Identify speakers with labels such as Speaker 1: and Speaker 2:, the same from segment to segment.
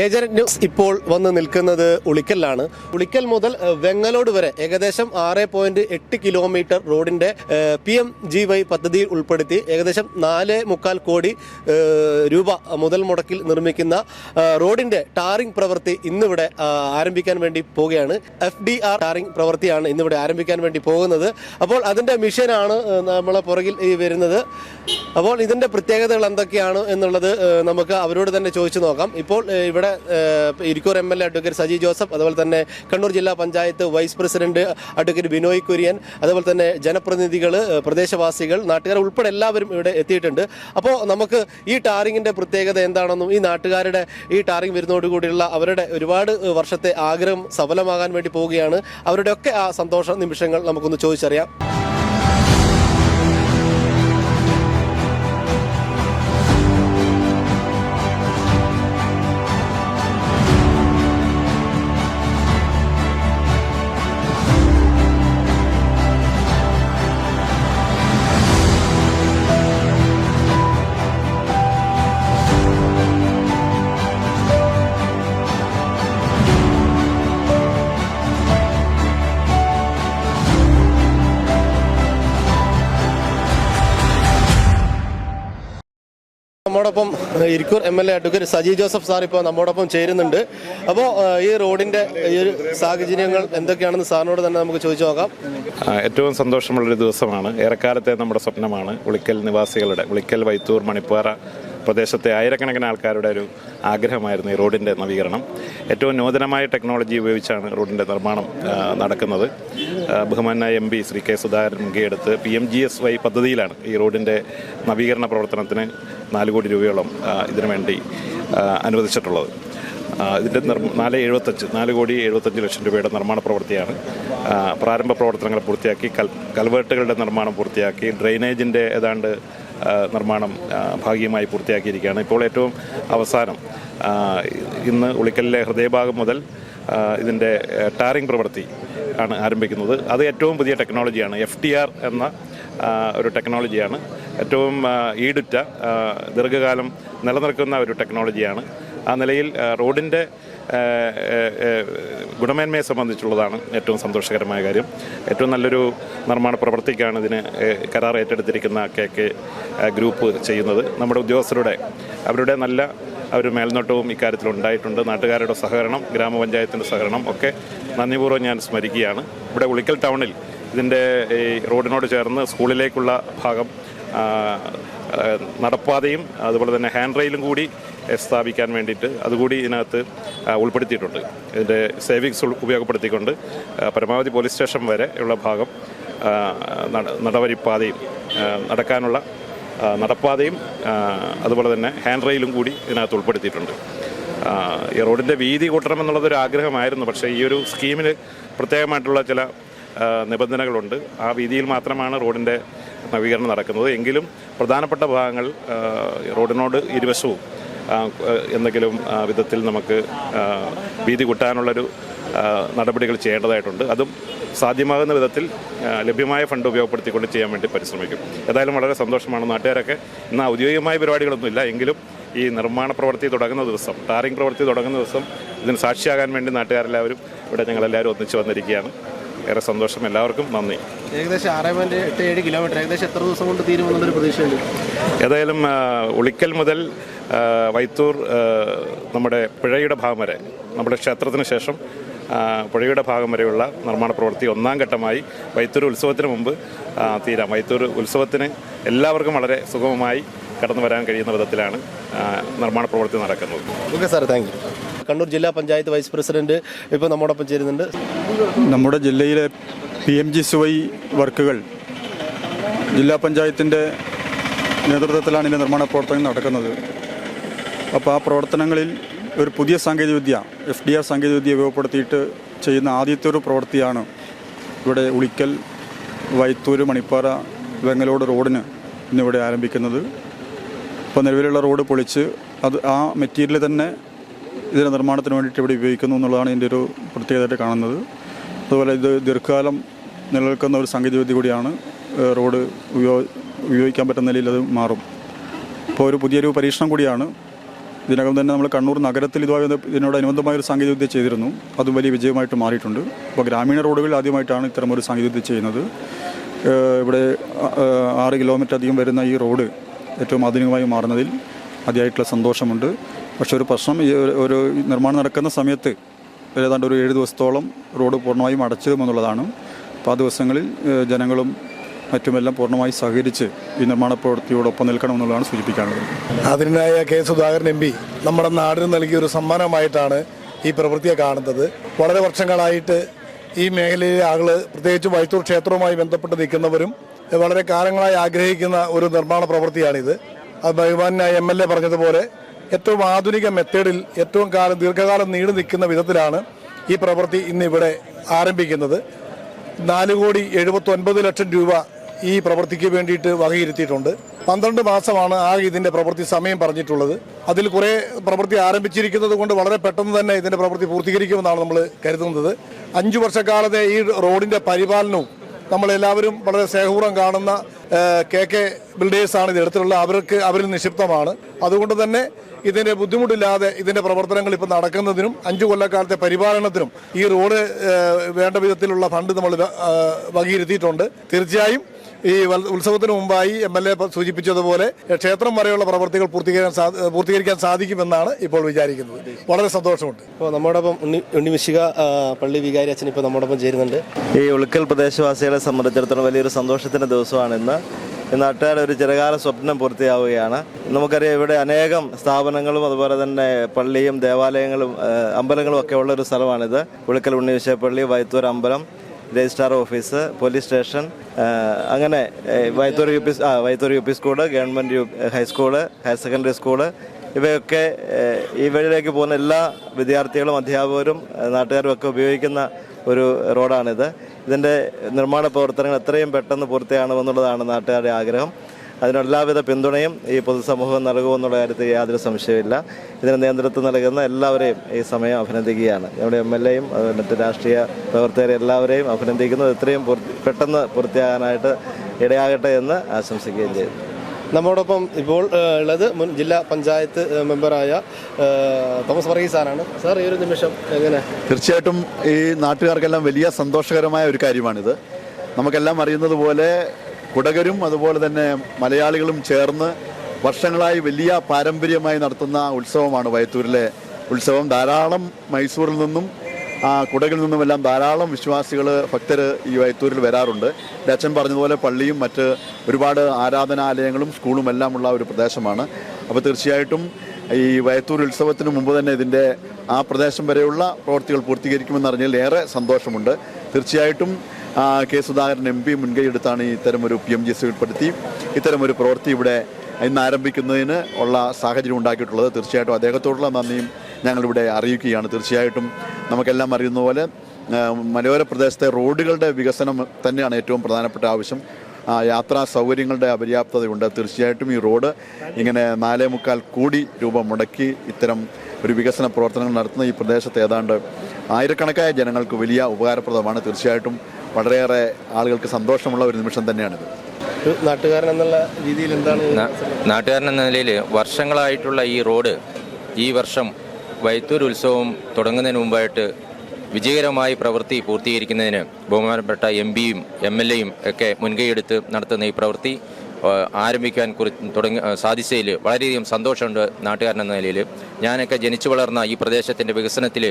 Speaker 1: Agent news ഇപ്പോൾ വന്ന് നിൽക്കുന്നത് ഉളിക്കലിലാണ്. ഉളിക്കൽ മുതൽ വെങ്ങലോട് വരെ ഏകദേശം ആറ് പോയിന്റ് എട്ട് കിലോമീറ്റർ റോഡിന്റെ പി എം ജി വൈ പദ്ധതിയിൽ ഉൾപ്പെടുത്തി ഏകദേശം നാല് മുക്കാൽ കോടി രൂപ മുതൽ മുടക്കിൽ നിർമ്മിക്കുന്ന റോഡിന്റെ ടാറിംഗ് പ്രവൃത്തി ഇന്നിവിടെ ആരംഭിക്കാൻ വേണ്ടി പോവുകയാണ്. എഫ് ഡി ആർ ടാറിംഗ് പ്രവൃത്തിയാണ് ഇന്നിവിടെ ആരംഭിക്കാൻ വേണ്ടി പോകുന്നത്. അപ്പോൾ അതിന്റെ മിഷനാണ് നമ്മളെ പുറകിൽ ഈ വരുന്നത്. അപ്പോൾ ഇതിന്റെ പ്രത്യേകതകൾ എന്തൊക്കെയാണ് എന്നുള്ളത് നമുക്ക് അവരോട് തന്നെ ചോദിച്ചു നോക്കാം. ഇപ്പോൾ ഇവിടെ ഏഹ്, Irikkur M L A advocate Saji Joseph അതുപോലെ തന്നെ കണ്ണൂർ ജില്ലാ panchayat vice president advocate Binoy Kurian അതുപോലെ തന്നെ ജനപ്രതിനിധികൾ പ്രദേശവാസികൾ നാട്ടുകാർ ഉൾപ്പെടെ എല്ലാവരും ഇവിടെ എത്തിയിട്ടുണ്ട്. അപ്പോൾ നമുക്ക് ഈ ടാറിങ്ങിന്റെ പ്രത്യേകത എന്താണെന്നും ഈ നാട്ടുകാരുടെ ഈ ടാറിങ് വരുന്നതോടുകൂടിയുള്ള അവരുടെ ഒരുപാട് വർഷത്തെ ആഗ്രഹം സഫലമാകാൻ വേണ്ടി പോവുകയാണ്. അവരുടെയൊക്കെ ആ സന്തോഷ നിമിഷങ്ങൾ നമുക്കൊന്ന് ചോദിച്ചറിയാം. നമ്മോടൊപ്പം Irikkur M L A advocate Saji Joseph sir ഇപ്പോൾ നമ്മോടൊപ്പം ചേരുന്നുണ്ട്. അപ്പോൾ ഈ റോഡിന്റെ ഈ ഒരു സാഹചര്യങ്ങൾ എന്തൊക്കെയാണെന്ന് സാറിനോട് തന്നെ നമുക്ക് ചോദിച്ചു നോക്കാം.
Speaker 2: ഏറ്റവും സന്തോഷമുള്ളൊരു ദിവസമാണ്. ഏറെക്കാലത്തെ നമ്മുടെ സ്വപ്നമാണ് ഉളിക്കൽ നിവാസികളുടെ ഉളിക്കൽ വൈത്തൂർ മണിപ്പാറ പ്രദേശത്തെ ആയിരക്കണക്കിന് ആൾക്കാരുടെ ഒരു ആഗ്രഹമായിരുന്നു ഈ റോഡിന്റെ നവീകരണം. ഏറ്റവും നൂതനമായ ടെക്നോളജി ഉപയോഗിച്ചാണ് റോഡിന്റെ നിർമ്മാണം നടക്കുന്നത്. ബഹുമാനായ M P Shri K Sudhakaran മുൻകൈയെടുത്ത് P M G S Y പദ്ധതിയിലാണ് ഈ റോഡിന്റെ നവീകരണ പ്രവർത്തനത്തിന് നാല് കോടി രൂപയോളം ആ, ഇതിനു വേണ്ടി അനുവദിച്ചിട്ടുള്ളത്. ഇതിന്റെ നാല് എഴുപത്തഞ്ച് നാല് കോടി എഴുപത്തഞ്ച് ലക്ഷം രൂപയുടെ നിർമ്മാണ പ്രവൃത്തിയാണ്. പ്രാരംഭ പ്രവർത്തനങ്ങൾ പൂർത്തിയാക്കി കൽ കൽവേട്ടുകളുടെ നിർമ്മാണം പൂർത്തിയാക്കി ഡ്രെയിനേജിന്റെ ഏതാണ്ട് നിർമ്മാണം ഭാഗികമായി പൂർത്തിയാക്കിയിരിക്കുകയാണ്. ഇപ്പോൾ ഏറ്റവും അവസാനം ഇന്ന് ഉളിക്കലിലെ ഹൃദയഭാഗം മുതൽ ഇതിന്റെ ടാറിംഗ് പ്രവൃത്തി ആണ് ആരംഭിക്കുന്നത്. അത് ഏറ്റവും പുതിയ ടെക്നോളജിയാണ്. എഫ് ടി ആർ എന്ന ഒരു ടെക്നോളജിയാണ്. ഏറ്റവും ഈടുറ്റ ദീർഘകാലം നിലനിൽക്കുന്ന ഒരു ടെക്നോളജിയാണ്. ആ നിലയിൽ റോഡിന്റെ ഗുണമേന്മയെ സംബന്ധിച്ചുള്ളതാണ് ഏറ്റവും സന്തോഷകരമായ കാര്യം. ഏറ്റവും നല്ലൊരു നിർമ്മാണ പ്രവൃത്തിക്കാണ് ഇതിന് കരാർ ഏറ്റെടുത്തിരിക്കുന്ന കെ കെ ഗ്രൂപ്പ് ചെയ്യുന്നത്. നമ്മുടെ ഉദ്യോഗസ്ഥരുടെ അവരുടെ നല്ല ഒരു മേൽനോട്ടവും ഇക്കാര്യത്തിൽ ഉണ്ടായിട്ടുണ്ട്. നാട്ടുകാരുടെ സഹകരണം ഗ്രാമപഞ്ചായത്തിന്റെ സഹകരണം ഒക്കെ നന്ദിപൂർവം ഞാൻ സ്മരിക്കുകയാണ്. ഇവിടെ ഉളിക്കൽ ടൗണിൽ ഇതിന്റെ ഈ റോഡിനോട് ചേർന്ന് സ്കൂളിലേക്കുള്ള ഭാഗം നടപ്പാതയും അതുപോലെ തന്നെ ഹാൻഡ് റെയിലും കൂടി സ്ഥാപിക്കാൻ വേണ്ടിയിട്ട് അതുകൂടി ഇതിനകത്ത് ഉൾപ്പെടുത്തിയിട്ടുണ്ട്. ഇതിന്റെ സേവിങ്സ് ഉപയോഗപ്പെടുത്തിക്കൊണ്ട് പരമാവധി പോലീസ് സ്റ്റേഷൻ വരെ ഉള്ള ഭാഗം നടവരിപ്പാതയും നടക്കാനുള്ള നടപ്പാതയും അതുപോലെ തന്നെ ഹാൻഡ് റെയിലും കൂടി ഇതിനകത്ത് ഉൾപ്പെടുത്തിയിട്ടുണ്ട്. ഈ റോഡിന്റെ വീതി കൂട്ടണമെന്നുള്ളതൊരു ആഗ്രഹമായിരുന്നു. പക്ഷേ ഈ ഒരു സ്കീമിന് പ്രത്യേകമായിട്ടുള്ള ചില നിബന്ധനകളുണ്ട്. ആ വീതിയിൽ മാത്രമാണ് റോഡിന്റെ നവീകരണം നടക്കുന്നത്. എങ്കിലും പ്രധാനപ്പെട്ട ഭാഗങ്ങൾ റോഡിനോട് ഇരുവശവും എന്തെങ്കിലും വിധത്തിൽ നമുക്ക് ഭീതി കൂട്ടാനുള്ളൊരു നടപടികൾ ചെയ്യേണ്ടതായിട്ടുണ്ട്. അതും സാധ്യമാകുന്ന വിധത്തിൽ ലഭ്യമായ ഫണ്ട് ഉപയോഗപ്പെടുത്തിക്കൊണ്ട് ചെയ്യാൻ വേണ്ടി പരിശ്രമിക്കും. ഏതായാലും വളരെ സന്തോഷമാണ് നാട്ടുകാരൊക്കെ. ഇന്ന് ഔദ്യോഗികമായ പരിപാടികളൊന്നുമില്ല എങ്കിലും ഈ നിർമ്മാണ പ്രവൃത്തി തുടങ്ങുന്ന ദിവസം ടാറിംഗ് പ്രവൃത്തി തുടങ്ങുന്ന ദിവസം ഇതിന് സാക്ഷിയാകാൻ വേണ്ടി നാട്ടുകാരെല്ലാവരും ഇവിടെ ഞങ്ങളെല്ലാവരും ഒന്നിച്ച് വന്നിരിക്കുകയാണ്. ഏറെ സന്തോഷം എല്ലാവർക്കും. നന്ദി.
Speaker 1: ഏകദേശം ആറ് പോയിന്റ് എട്ട് ഏഴ് കിലോമീറ്റർ. ഏകദേശം എത്ര ദിവസം കൊണ്ട് തീരുമെന്നുള്ളൊരു പ്രതീക്ഷയുണ്ട്?
Speaker 2: ഏതായാലും ഉളിക്കൽ മുതൽ വൈത്തൂർ നമ്മുടെ പുഴയുടെ ഭാഗം വരെ നമ്മുടെ ക്ഷേത്രത്തിന് ശേഷം പുഴയുടെ ഭാഗം വരെയുള്ള നിർമ്മാണ പ്രവൃത്തി ഒന്നാം ഘട്ടമായി വൈത്തൂർ ഉത്സവത്തിന് മുമ്പ് തീരാം. വൈത്തൂർ ഉത്സവത്തിന് എല്ലാവർക്കും വളരെ സുഗമമായി കടന്നു വരാൻ കഴിയുന്ന വിധത്തിലാണ് നിർമ്മാണ പ്രവൃത്തി നടക്കുന്നത്.
Speaker 1: Okay sir thank you. Kannur ജില്ലാ പഞ്ചായത്ത് വൈസ് പ്രസിഡന്റ് ഇപ്പോൾ നമ്മോടൊപ്പം ചേരുന്നുണ്ട്.
Speaker 3: നമ്മുടെ ജില്ലയിലെ പി എം ജി സുവൈ വർക്കുകൾ ജില്ലാ പഞ്ചായത്തിന്റെ നേതൃത്വത്തിലാണ് ഇതിന്റെ നിർമ്മാണ പ്രവർത്തനങ്ങൾ നടക്കുന്നത്. അപ്പോൾ ആ പ്രവർത്തനങ്ങളിൽ ഒരു പുതിയ സാങ്കേതികവിദ്യ എഫ് ഡി ആർ സാങ്കേതികവിദ്യ ഉപയോഗപ്പെടുത്തിയിട്ട് ചെയ്യുന്ന ആദ്യത്തെ ഒരു പ്രവൃത്തിയാണ് ഇവിടെ ഉളിക്കൽ വൈത്തൂര് മണിപ്പാറ വെങ്ങലോട് റോഡിന് ഇന്നിവിടെ ആരംഭിക്കുന്നത്. ഇപ്പോൾ നിലവിലുള്ള റോഡ് പൊളിച്ച് അത് ആ മെറ്റീരിയൽ തന്നെ ഇതിന്റെ നിർമ്മാണത്തിന് വേണ്ടിയിട്ട് ഇവിടെ ഉപയോഗിക്കുന്നു എന്നുള്ളതാണ് ഇതിന്റെ ഒരു പ്രത്യേകതയായിട്ട് കാണുന്നത്. അതുപോലെ ഇത് ദീർഘകാലം നിലനിൽക്കുന്ന ഒരു സാങ്കേതികവിദ്യ കൂടിയാണ് റോഡ് ഉപയോഗ ഉപയോഗിക്കാൻ പറ്റുന്ന നിലയിൽ അത് മാറും. ഇപ്പോൾ ഒരു പുതിയൊരു പരീക്ഷണം കൂടിയാണ്. ഇതിനകം തന്നെ നമ്മൾ കണ്ണൂർ നഗരത്തിൽ ഇതുമായി ഇതിനോട് ഇതിനോടനുബന്ധമായ ഒരു സാങ്കേതികവിദ്യ ചെയ്തിരുന്നു. അതും വലിയ വിജയമായിട്ട് മാറിയിട്ടുണ്ട്. അപ്പോൾ ഗ്രാമീണ റോഡുകളിൽ ആദ്യമായിട്ടാണ് ഇത്തരം ഒരു സാങ്കേതികവിദ്യ ചെയ്യുന്നത്. ഇവിടെ ആറ് കിലോമീറ്റർ അധികം വരുന്ന ഈ റോഡ് ഏറ്റവും ആധുനികമായി മാറുന്നതിൽ അതിയായിട്ടുള്ള സന്തോഷമുണ്ട്. പക്ഷേ ഒരു പ്രശ്നം ഈ ഒരു- ഒരു നിർമ്മാണം നടക്കുന്ന സമയത്ത് ഏതാണ്ട് ഒരു ഏഴ് ദിവസത്തോളം റോഡ് പൂർണമായും അടച്ചിടുമെന്നുള്ളതാണ്. അപ്പോൾ ആ ദിവസങ്ങളിൽ ജനങ്ങളും മറ്റുമെല്ലാം പൂർണമായി സഹകരിച്ച് ഈ നിർമ്മാണ പ്രവൃത്തിയോടൊപ്പം നിൽക്കണമെന്നുള്ളതാണ് സൂചിപ്പിക്കാനുള്ളത്.
Speaker 4: അതിനായ കെ സുധാകരൻ എം പി നമ്മുടെ നാടിന് നൽകിയ ഒരു സമ്മാനമായിട്ടാണ് ഈ പ്രവൃത്തിയെ കാണുന്നത്. വളരെ വർഷങ്ങളായിട്ട് ഈ മേഖലയിലെ ആളുകൾ പ്രത്യേകിച്ച് വൈത്തൂർ ക്ഷേത്രവുമായി ബന്ധപ്പെട്ട് നിൽക്കുന്നവരും വളരെ കാലങ്ങളായി ആഗ്രഹിക്കുന്ന ഒരു നിർമ്മാണ പ്രവൃത്തിയാണിത്. അത് ബഹുമാനായ എം എൽ എ പറഞ്ഞതുപോലെ ഏറ്റവും ആധുനിക മെത്തേഡിൽ ഏറ്റവും കാലം ദീർഘകാലം നീണ്ടു നിൽക്കുന്ന വിധത്തിലാണ് ഈ പ്രവൃത്തി ഇന്നിവിടെ ആരംഭിക്കുന്നത്. നാല് കോടി എഴുപത്തി ലക്ഷം രൂപ ഈ പ്രവൃത്തിക്ക് വേണ്ടിയിട്ട് വകയിരുത്തിയിട്ടുണ്ട്. പന്ത്രണ്ട് മാസമാണ് ആകെ ഇതിന്റെ പ്രവൃത്തി സമയം പറഞ്ഞിട്ടുള്ളത്. അതിൽ കുറേ പ്രവൃത്തി ആരംഭിച്ചിരിക്കുന്നത് കൊണ്ട് വളരെ പെട്ടെന്ന് തന്നെ ഇതിന്റെ പ്രവൃത്തി പൂർത്തീകരിക്കുമെന്നാണ് നമ്മൾ കരുതുന്നത്. അഞ്ചു വർഷക്കാലത്തെ ഈ റോഡിന്റെ പരിപാലനവും നമ്മളെല്ലാവരും വളരെ സ്നേഹപൂർവം കാണുന്ന കെ കെ ബിൽഡേഴ്സാണ് ഇത് അവർക്ക് അവരിൽ നിക്ഷിപ്തമാണ്. അതുകൊണ്ട് തന്നെ ഇതിന്റെ ബുദ്ധിമുട്ടില്ലാതെ ഇതിന്റെ പ്രവർത്തനങ്ങൾ ഇപ്പോൾ നടക്കുന്നതിനും അഞ്ചു കൊല്ലക്കാലത്തെ പരിപാലനത്തിനും ഈ റോഡ് വേണ്ട വിധത്തിലുള്ള ഫണ്ട് നമ്മൾ വകയിരുത്തിയിട്ടുണ്ട്. തീർച്ചയായും ഈ ഉത്സവത്തിന് മുമ്പായി എം എൽ എ സൂചിപ്പിച്ചതുപോലെ ക്ഷേത്രം വരെയുള്ള പ്രവർത്തികൾ പൂർത്തീകരിക്കാൻ പൂർത്തീകരിക്കാൻ സാധിക്കുമെന്നാണ് ഇപ്പോൾ വിചാരിക്കുന്നത്. വളരെ സന്തോഷമുണ്ട്.
Speaker 1: ഇപ്പോൾ നമ്മോടൊപ്പം ഉണ്ണി ഉണ്ണിമിശിക പള്ളി വികാരി അച്ഛൻ ഇപ്പോൾ നമ്മോടൊപ്പം ചേരുന്നുണ്ട്.
Speaker 5: ഈ ഉൾക്കൽ പ്രദേശവാസികളെ സംബന്ധിച്ചിടത്തോളം വലിയൊരു സന്തോഷത്തിന്റെ ദിവസമാണ് ഇന്ന്. നാട്ടുകാരുടെ ഒരു ചിരകാല സ്വപ്നം പൂർത്തിയാവുകയാണ്. നമുക്കറിയാം ഇവിടെ അനേകം സ്ഥാപനങ്ങളും അതുപോലെ തന്നെ പള്ളിയും ദേവാലയങ്ങളും അമ്പലങ്ങളും ഒക്കെ ഉള്ള ഒരു സ്ഥലമാണിത് ഉൾക്കൽ ഉണ്ണിവിശയപ്പള്ളി വൈത്തൂർ അമ്പലം രജിസ്ട്രാർ ഓഫീസ് പോലീസ് സ്റ്റേഷൻ അങ്ങനെ വൈത്തൂർ യു പി ആ Vaithur U P school government U high school higher secondary school ഇവയൊക്കെ ഈ വഴിയിലേക്ക് പോകുന്ന എല്ലാ വിദ്യാർത്ഥികളും അധ്യാപകരും നാട്ടുകാരും ഒക്കെ ഉപയോഗിക്കുന്ന ഒരു റോഡാണിത്. ഇതിന്റെ നിർമ്മാണ പ്രവർത്തനങ്ങൾ എത്രയും പെട്ടെന്ന് പൂർത്തിയാകണമെന്നുള്ളതാണ് നാട്ടുകാരുടെ ആഗ്രഹം. അതിന് എല്ലാവിധ പിന്തുണയും ഈ പൊതുസമൂഹം നൽകുമെന്നുള്ള കാര്യത്തിൽ യാതൊരു സംശയമില്ല ഇതിന് നേതൃത്വം നൽകുന്ന എല്ലാവരെയും ഈ സമയം അഭിനന്ദിക്കുകയാണ്. നമ്മുടെ എം എൽ എയും മറ്റ് രാഷ്ട്രീയ പ്രവർത്തകരെ എല്ലാവരെയും അഭിനന്ദിക്കുന്നു. എത്രയും പെട്ടെന്ന് പൂർത്തിയാകാനായിട്ട് ഇടയാകട്ടെ എന്ന് ആശംസിക്കുകയും ചെയ്യുന്നു
Speaker 1: നമ്മോടൊപ്പം ഇപ്പോൾ ഉള്ളത് മുൻ ജില്ലാ പഞ്ചായത്ത് മെമ്പറായ തോമസ് വർഗീസ് സാറാണ് സാർ ഈ ഒരു നിമിഷം എങ്ങനെ?
Speaker 6: തീർച്ചയായിട്ടും ഈ നാട്ടുകാർക്കെല്ലാം വലിയ സന്തോഷകരമായ ഒരു കാര്യമാണിത്. നമുക്കെല്ലാം അറിയുന്നത് പോലെ കുടകരും അതുപോലെ തന്നെ മലയാളികളും ചേർന്ന് വർഷങ്ങളായി വലിയ പാരമ്പര്യമായി നടത്തുന്ന ഉത്സവമാണ് വയത്തൂരിലെ ഉത്സവം. ധാരാളം മൈസൂരിൽ നിന്നും കുടകിൽ നിന്നുമെല്ലാം ധാരാളം വിശ്വാസികൾ ഭക്തർ ഈ വയത്തൂരിൽ വരാറുണ്ട്. അച്ഛൻ പറഞ്ഞതുപോലെ പള്ളിയും മറ്റ് ഒരുപാട് ആരാധനാലയങ്ങളും സ്കൂളും എല്ലാം ഉള്ള ഒരു പ്രദേശമാണ്. അപ്പോൾ തീർച്ചയായിട്ടും ഈ വയത്തൂർ ഉത്സവത്തിന് മുമ്പ് തന്നെ ഇതിന്റെ ആ പ്രദേശം വരെയുള്ള പ്രവൃത്തികൾ പൂർത്തീകരിക്കുമെന്ന് അറിഞ്ഞാൽ ഏറെ സന്തോഷമുണ്ട്. തീർച്ചയായിട്ടും കെ സുധാകരൻ എം പി മുൻകൈ എടുത്താണ് ഇത്തരമൊരു പി എം ജി എസ് ഉൾപ്പെടുത്തി. ഇത്തരമൊരു പ്രവൃത്തി ഇവിടെ ഇന്ന് ആരംഭിക്കുന്നതിന് ഉള്ള സാഹചര്യം ഉണ്ടാക്കിയിട്ടുള്ളത്. തീർച്ചയായിട്ടും അദ്ദേഹത്തോടുള്ള നന്ദിയും ഞങ്ങളിവിടെ അറിയിക്കുകയാണ്. തീർച്ചയായിട്ടും നമുക്കെല്ലാം അറിയുന്ന പോലെ മലയോര പ്രദേശത്തെ റോഡുകളുടെ വികസനം തന്നെയാണ് ഏറ്റവും പ്രധാനപ്പെട്ട ആവശ്യം. യാത്രാ സൗകര്യങ്ങളുടെ അപര്യാപ്തതയുണ്ട്. തീർച്ചയായിട്ടും ഈ റോഡ് ഇങ്ങനെ നാലേ മുക്കാൽ കോടി രൂപ മുടക്കി ഇത്തരം ഒരു വികസന പ്രവർത്തനങ്ങൾ നടത്തുന്ന ഈ പ്രദേശത്ത് ഏതാണ്ട് ആയിരക്കണക്കായ ജനങ്ങൾക്ക് വലിയ ഉപകാരപ്രദമാണ്. തീർച്ചയായിട്ടും വളരെയേറെ ആളുകൾക്ക് സന്തോഷമുള്ള ഒരു നിമിഷം തന്നെയാണിത്.
Speaker 1: നാട്ടുകാരൻ എന്നുള്ള രീതിയിൽ എന്താണ്
Speaker 7: നാട്ടുകാരൻ എന്ന നിലയിൽ വർഷങ്ങളായിട്ടുള്ള ഈ റോഡ് ഈ വർഷം വൈത്തൂർ ഉത്സവം തുടങ്ങുന്നതിന് മുമ്പായിട്ട് വിജയകരമായി പ്രവൃത്തി പൂർത്തീകരിക്കുന്നതിന് ബഹുമാനപ്പെട്ട എം പിയും എം എൽ എയും ഒക്കെ മുൻകൈയെടുത്ത് നടത്തുന്ന ഈ പ്രവൃത്തി ആരംഭിക്കാൻ കുറി തുടങ്ങി സാധിച്ചതിൽ വളരെയധികം സന്തോഷമുണ്ട് നാട്ടുകാരൻ എന്ന നിലയിൽ. ഞാനൊക്കെ ജനിച്ചു വളർന്ന ഈ പ്രദേശത്തിന്റെ വികസനത്തിൽ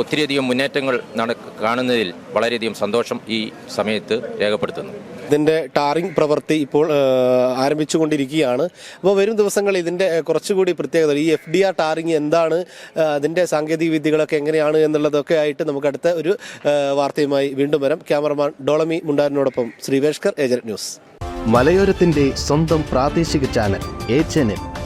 Speaker 7: ഒത്തിരിയധികം മുന്നേറ്റങ്ങൾ നട കാണുന്നതിൽ വളരെയധികം സന്തോഷം ഈ സമയത്ത് രേഖപ്പെടുത്തുന്നു.
Speaker 1: ഇതിന്റെ ടാറിംഗ് പ്രവൃത്തി ഇപ്പോൾ ആരംഭിച്ചുകൊണ്ടിരിക്കുകയാണ്. അപ്പോൾ വരും ദിവസങ്ങളിൽ ഇതിന്റെ കുറച്ചുകൂടി പ്രത്യേകത ഈ എഫ് ഡി ആർ ടാറിംഗ് എന്താണ് അതിന്റെ അതിന്റെ സാങ്കേതിക വിദ്യകളൊക്കെ എങ്ങനെയാണ് എന്നുള്ളതൊക്കെ ആയിട്ട് നമുക്ക് അടുത്ത ഒരു വാർത്തയുമായി വീണ്ടും വരാം. ക്യാമറമാൻ ഡോളമി മുണ്ടാരിനോടൊപ്പം ശ്രീവേഷ്കർ ഏജന്റ് ന്യൂസ്.
Speaker 8: മലയോരത്തിന്റെ സ്വന്തം പ്രാദേശിക ചാനൽ എ ചാനൽ